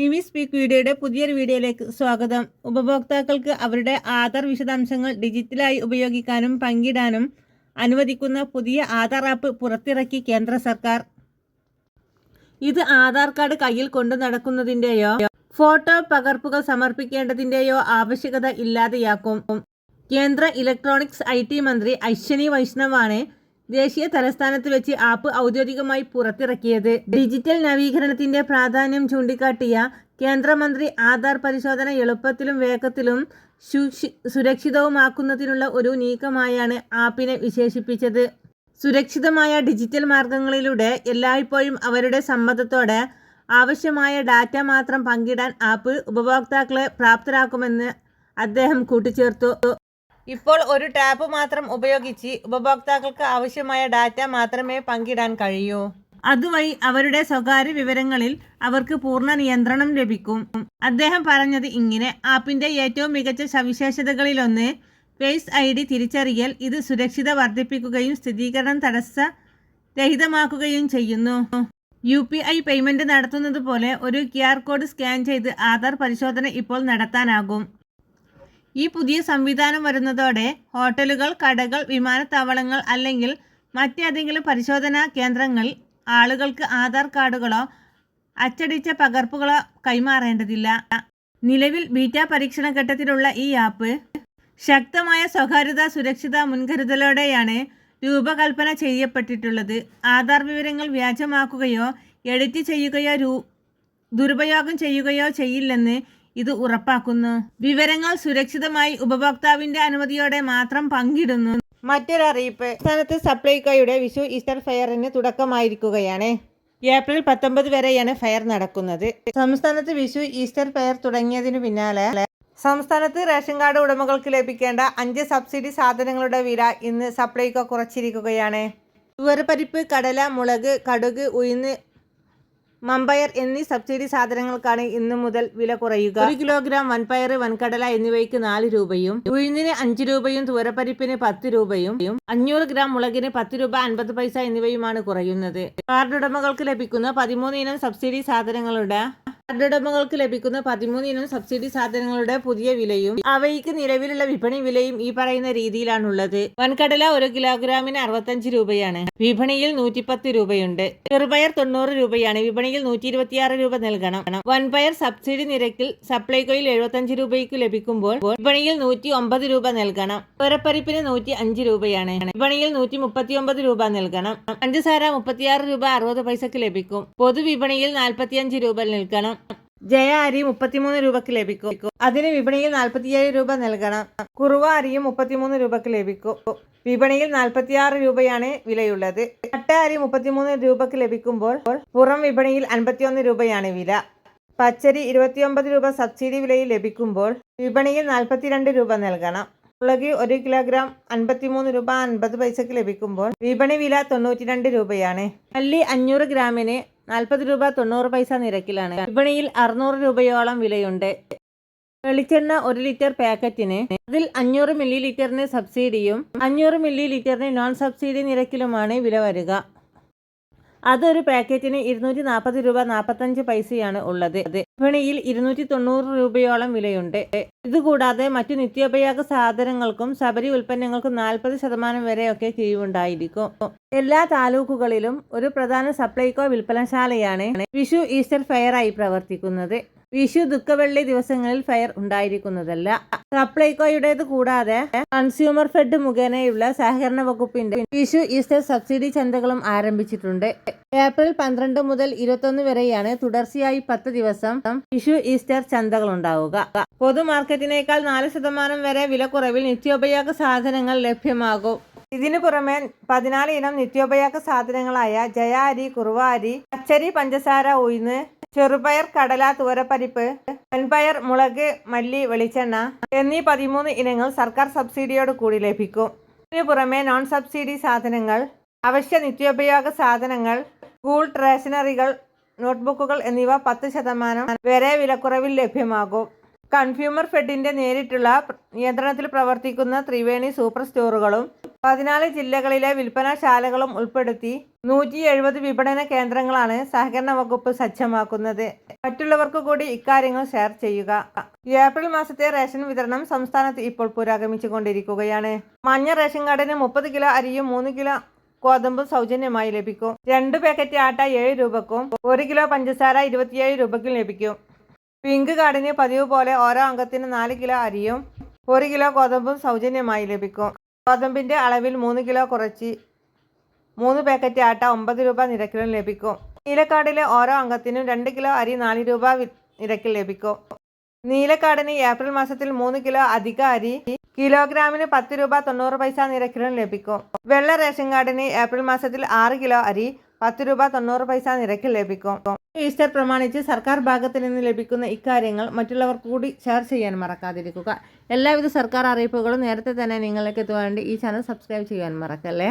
T V speak വീഡിയോയുടെ പുതിയൊരു വീഡിയോയിലേക്ക് സ്വാഗതം. ഉപഭോക്താക്കൾക്ക് അവരുടെ ആധാർ വിശദാംശങ്ങൾ ഡിജിറ്റലായി ഉപയോഗിക്കാനും പങ്കിടാനും അനുവദിക്കുന്ന പുതിയ ആധാർ ആപ്പ് പുറത്തിറക്കി കേന്ദ്ര സർക്കാർ. ഇത് ആധാർ കാർഡ് കയ്യിൽ കൊണ്ടു നടക്കുന്നതിന്റെയോ ഫോട്ടോ പകർപ്പുകൾ സമർപ്പിക്കേണ്ടതിന്റെയോ ആവശ്യകത ഇല്ലാതെയാക്കും. കേന്ദ്ര ഇലക്ട്രോണിക്സ് ഐ മന്ത്രി അശ്വനി വൈഷ്ണവാണ് ദേശീയ തലസ്ഥാനത്ത് വെച്ച് ആപ്പ് ഔദ്യോഗികമായി പുറത്തിറക്കിയത്. ഡിജിറ്റൽ നവീകരണത്തിന്റെ പ്രാധാന്യം ചൂണ്ടിക്കാട്ടിയ കേന്ദ്രമന്ത്രി ആധാർ പരിശോധന എളുപ്പത്തിലും വേഗത്തിലും സുരക്ഷിതവുമാക്കുന്നതിനുള്ള ഒരു നീക്കമായാണ് ആപ്പിനെ വിശേഷിപ്പിച്ചത്. സുരക്ഷിതമായ ഡിജിറ്റൽ മാർഗങ്ങളിലൂടെ എല്ലായ്പ്പോഴും അവരുടെ സമ്മതത്തോടെ ആവശ്യമായ ഡാറ്റ മാത്രം പങ്കിടാൻ ആപ്പ് ഉപഭോക്താക്കളെ പ്രാപ്തരാക്കുമെന്ന് അദ്ദേഹം കൂട്ടിച്ചേർത്തു. ഇപ്പോൾ ഒരു ടാപ്പ് മാത്രം ഉപയോഗിച്ച് ഉപഭോക്താക്കൾക്ക് ആവശ്യമായ ഡാറ്റ മാത്രമേ പങ്കിടാൻ കഴിയൂ. അതുവഴി അവരുടെ സ്വകാര്യ വിവരങ്ങളിൽ അവർക്ക് പൂർണ നിയന്ത്രണം ലഭിക്കും. അദ്ദേഹം പറഞ്ഞത് ഇങ്ങനെ ആപ്പിന്റെ ഏറ്റവും മികച്ച സവിശേഷതകളിലൊന്ന് ഫേസ് ഐ ഡി തിരിച്ചറിയൽ ഇത് സുരക്ഷിത വർദ്ധിപ്പിക്കുകയും സ്ഥിരീകരണം തടസ്സ രഹിതമാക്കുകയും ചെയ്യുന്നു. യു പി ഐ പേയ്മെന്റ് നടത്തുന്നത് പോലെ ഒരു ക്യു ആർ കോഡ് സ്കാൻ ചെയ്ത് ആധാർ പരിശോധന ഇപ്പോൾ നടത്താനാകും. ഈ പുതിയ സംവിധാനം വരുന്നതോടെ ഹോട്ടലുകൾ കടകൾ വിമാനത്താവളങ്ങൾ അല്ലെങ്കിൽ മറ്റേതെങ്കിലും പരിശോധനാ കേന്ദ്രങ്ങൾ ആളുകൾക്ക് ആധാർ കാർഡുകളോ അച്ചടിച്ച പകർപ്പുകളോ കൈമാറേണ്ടതില്ല. നിലവിൽ ബീറ്റ പരീക്ഷണ ഘട്ടത്തിലുള്ള ഈ ആപ്പ് ശക്തമായ സ്വകാര്യത സുരക്ഷിത മുൻകരുതലോടെയാണ് രൂപകൽപ്പന ചെയ്യപ്പെട്ടിട്ടുള്ളത്. ആധാർ വിവരങ്ങൾ വ്യാജമാക്കുകയോ എഡിറ്റ് ചെയ്യുകയോ ദുരുപയോഗം ചെയ്യുകയോ ചെയ്യില്ലെന്ന് ഇത് ഉറപ്പാക്കുന്നു. വിവരങ്ങൾ സുരക്ഷിതമായി ഉപഭോക്താവിന്റെ അനുമതിയോടെ മാത്രം പങ്കിടുന്നു. മറ്റൊരറിയിപ്പ് സംസ്ഥാനത്ത് സപ്ലൈകോയുടെ വിഷു ഈസ്റ്റർ ഫെയറിന് തുടക്കമായിരിക്കുകയാണ്. ഏപ്രിൽ പത്തൊമ്പത് വരെയാണ് ഫെയർ നടക്കുന്നത്. സംസ്ഥാനത്ത് വിഷു ഈസ്റ്റർ ഫെയർ തുടങ്ങിയതിനു പിന്നാലെ സംസ്ഥാനത്ത് റേഷൻ കാർഡ് ഉടമകൾക്ക് ലഭിക്കേണ്ട അഞ്ച് സബ്സിഡി സാധനങ്ങളുടെ വില ഇന്ന് സപ്ലൈകോ കുറച്ചിരിക്കുകയാണ്. തുവരപ്പരിപ്പ് കടല മുളക് കടുക് ഉഴുന്ന് മമ്പയർ എന്നീ സബ്സിഡി സാധനങ്ങൾക്കാണ് ഇന്നു മുതൽ വില കുറയുക. ഒരു കിലോഗ്രാം വൻപയർ വൻകടല എന്നിവയ്ക്ക് നാല് രൂപയും ഉഴുന്നിന് അഞ്ച് രൂപയും തുവരപ്പരിപ്പിന് പത്ത് രൂപയും അഞ്ഞൂറ് ഗ്രാം മുളകിന് പത്ത് രൂപ അൻപത് പൈസ എന്നിവയുമാണ് കുറയുന്നത്. കാർഡ് ഉടമകൾക്ക് ലഭിക്കുന്ന പതിമൂന്ന് ഇനം സബ്സിഡി സാധനങ്ങളുടെ കാർഡ് ഉടമകൾക്ക് ലഭിക്കുന്ന പതിമൂന്ന് ഇനം സബ്സിഡി സാധനങ്ങളുടെ പുതിയ വിലയും അവയ്ക്ക് നിലവിലുള്ള വിപണി വിലയും ഈ പറയുന്ന രീതിയിലാണുള്ളത്. വൻകടല ഒരു കിലോഗ്രാമിന് അറുപത്തഞ്ച് രൂപയാണ്. വിപണിയിൽ നൂറ്റിപ്പത്ത് രൂപയുണ്ട്. ചെറുപയർ തൊണ്ണൂറ് രൂപയാണ്. വിപണിയിൽ നൂറ്റി ഇരുപത്തിയാറ് രൂപ നൽകണം. വൻപയർ സബ്സിഡി നിരക്കിൽ സപ്ലൈകോയിൽ എഴുപത്തഞ്ച് രൂപയ്ക്ക് ലഭിക്കുമ്പോൾ വിപണിയിൽ നൂറ്റി ഒമ്പത് രൂപ നൽകണം. തുരപ്പരിപ്പിന് നൂറ്റി അഞ്ച് രൂപയാണ്. വിപണിയിൽ നൂറ്റി മുപ്പത്തി ഒമ്പത് രൂപ നൽകണം. പഞ്ചസാര മുപ്പത്തിയാറ് രൂപ അറുപത് പൈസക്ക് ലഭിക്കും. പൊതുവിപണിയിൽ നാൽപ്പത്തിയഞ്ച് രൂപ നൽകണം. ജയ അരി മുപ്പത്തിമൂന്ന് രൂപക്ക് ലഭിക്കും. അതിന് വിപണിയിൽ നാൽപ്പത്തിയേഴ് രൂപ നൽകണം. കുറുവ അരിയും മുപ്പത്തിമൂന്ന് രൂപക്ക് ലഭിക്കും. വിപണിയിൽ നാൽപ്പത്തിയാറ് രൂപയാണ് വിലയുള്ളത്. അട്ട അരി മുപ്പത്തിമൂന്ന് രൂപക്ക് ലഭിക്കുമ്പോൾ പുറം വിപണിയിൽ അൻപത്തിയൊന്ന് രൂപയാണ് വില. പച്ചരി ഇരുപത്തിയൊമ്പത് രൂപ സബ്സിഡി വിലയിൽ ലഭിക്കുമ്പോൾ വിപണിയിൽ നാൽപ്പത്തിരണ്ട് രൂപ നൽകണം. മുളക് ഒരു കിലോഗ്രാം അൻപത്തിമൂന്ന് രൂപ അൻപത് പൈസക്ക് ലഭിക്കുമ്പോൾ വിപണി വില തൊണ്ണൂറ്റിരണ്ട് രൂപയാണ്. മല്ലി അഞ്ഞൂറ് ഗ്രാമിന് നാൽപ്പത് രൂപ തൊണ്ണൂറ് പൈസ നിരക്കിലാണ്. വിപണിയിൽ അറുന്നൂറ് രൂപയോളം വിലയുണ്ട്. വെളിച്ചെണ്ണ ഒരു ലിറ്റർ പാക്കറ്റിന് അതിൽ അഞ്ഞൂറ് മില്ലി ലിറ്ററിന് സബ്സിഡിയും അഞ്ഞൂറ് മില്ലി ലിറ്ററിന് നോൺ സബ്സിഡി നിരക്കിലുമാണ് വില വരിക. അതൊരു പാക്കറ്റിന് ഇരുന്നൂറ്റി നാൽപ്പത് രൂപ നാൽപ്പത്തഞ്ച് പൈസയാണ് ഉള്ളത്. വിപണിയിൽ ഇരുന്നൂറ്റി തൊണ്ണൂറ് രൂപയോളം വിലയുണ്ട്. ഇതുകൂടാതെ മറ്റു നിത്യോപയോഗ സാധനങ്ങൾക്കും ശബരി ഉൽപ്പന്നങ്ങൾക്കും നാൽപ്പത് ശതമാനം വരെയൊക്കെ കിഴിവുണ്ടായിരിക്കും. എല്ലാ താലൂക്കുകളിലും ഒരു പ്രധാന സപ്ലൈകോ വിൽപ്പനശാലയാണ് വിഷു ഈസ്റ്റർ ഫെയറായി പ്രവർത്തിക്കുന്നത്. വിഷു ദുഃഖവെള്ളി ദിവസങ്ങളിൽ ഫയർ ഉണ്ടായിരിക്കുന്നതല്ല. സപ്ലൈകോയുടേത് കൂടാതെ കൺസ്യൂമർ ഫെഡ് മുഖേനയുള്ള സഹകരണ വകുപ്പിന്റെ വിഷു ഈസ്റ്റർ സബ്സിഡി ചന്തകളും ആരംഭിച്ചിട്ടുണ്ട്. ഏപ്രിൽ പന്ത്രണ്ട് മുതൽ ഇരുപത്തൊന്ന് വരെയാണ് തുടർച്ചയായി പത്ത് ദിവസം വിഷു ഈസ്റ്റർ ചന്തകൾ ഉണ്ടാവുക. പൊതു മാർക്കറ്റിനേക്കാൾ നാല് ശതമാനം വരെ വിലക്കുറവിൽ നിത്യോപയോഗ സാധനങ്ങൾ ലഭ്യമാകും. ഇതിനു പുറമെ പതിനാല് ഇനം നിത്യോപയോഗ സാധനങ്ങളായ ജയ അരി പച്ചരി പഞ്ചസാര ഉഴുന്ന് ചെറുപയർ കടല തുവരപ്പരിപ്പ് വൻപയർ മുളക് മല്ലി വെളിച്ചെണ്ണ എന്നീ പതിമൂന്ന് ഇനങ്ങൾ സർക്കാർ സബ്സിഡിയോട് കൂടി ലഭിക്കും. ഇതിനു പുറമെ നോൺ സബ്സിഡി സാധനങ്ങൾ അവശ്യ നിത്യോപയോഗ സാധനങ്ങൾ സ്കൂൾ റേഷനറികൾ നോട്ട്ബുക്കുകൾ എന്നിവ പത്ത് ശതമാനം വരെ വിലക്കുറവിൽ ലഭ്യമാകും. കൺസ്യൂമർ ഫെഡിന്റെ നേരിട്ടുള്ള നിയന്ത്രണത്തിൽ പ്രവർത്തിക്കുന്ന ത്രിവേണി സൂപ്പർ സ്റ്റോറുകളും പതിനാല് ജില്ലകളിലെ വിൽപ്പനശാലകളും ഉൾപ്പെടുത്തി നൂറ്റി എഴുപത് വിപണന കേന്ദ്രങ്ങളാണ് സഹകരണ വകുപ്പ് സജ്ജമാക്കുന്നത്. മറ്റുള്ളവർക്ക് കൂടി ഇക്കാര്യങ്ങൾ ഷെയർ ചെയ്യുക. ഏപ്രിൽ മാസത്തെ റേഷൻ വിതരണം സംസ്ഥാനത്ത് ഇപ്പോൾ പുരോഗമിച്ചുകൊണ്ടിരിക്കുകയാണ്. മഞ്ഞ റേഷൻ കാർഡിന് മുപ്പത് കിലോ അരിയും മൂന്ന് കിലോ ഗോതമ്പും സൗജന്യമായി ലഭിക്കും. രണ്ട് പാക്കറ്റ് ആട്ട ഏഴ് രൂപക്കും ഒരു കിലോ പഞ്ചസാര ഇരുപത്തിയേഴ് രൂപയ്ക്കും ലഭിക്കും. പിങ്ക് കാർഡിന് പതിവ് പോലെ ഓരോ അംഗത്തിന് നാല് കിലോ അരിയും ഒരു കിലോ ഗോതമ്പും സൗജന്യമായി ലഭിക്കും. ഗോതമ്പിന്റെ അളവിൽ മൂന്ന് കിലോ കുറച്ച് മൂന്ന് പാക്കറ്റ് ആട്ട ഒമ്പത് രൂപ നിരക്കിലും ലഭിക്കും. നീലക്കാടിലെ ഓരോ അംഗത്തിനും രണ്ട് കിലോ അരി നാല് രൂപ നിരക്കിൽ ലഭിക്കും. നീലക്കാടിന് ഏപ്രിൽ മാസത്തിൽ മൂന്ന് കിലോ അധിക അരി കിലോഗ്രാമിന് പത്ത് രൂപ തൊണ്ണൂറ് പൈസ നിരക്കിലും ലഭിക്കും. വെള്ള റേഷൻ കാർഡിന് ഏപ്രിൽ മാസത്തിൽ ആറ് കിലോ അരി പത്ത് രൂപ തൊണ്ണൂറ് പൈസ നിരക്കിൽ ലഭിക്കും. ഈസ്റ്റർ പ്രമാണിച്ച് സർക്കാർ ഭാഗത്ത് നിന്ന് ലഭിക്കുന്ന ഇക്കാര്യങ്ങൾ മറ്റുള്ളവർ കൂടി ഷെയർ ചെയ്യാൻ മറക്കാതിരിക്കുക. എല്ലാവിധ സർക്കാർ അറിയിപ്പുകളും നേരത്തെ തന്നെ നിങ്ങളിലേക്ക് എത്തുവാൻ വേണ്ടി ഈ ചാനൽ സബ്സ്ക്രൈബ് ചെയ്യാൻ മറക്കല്ലേ?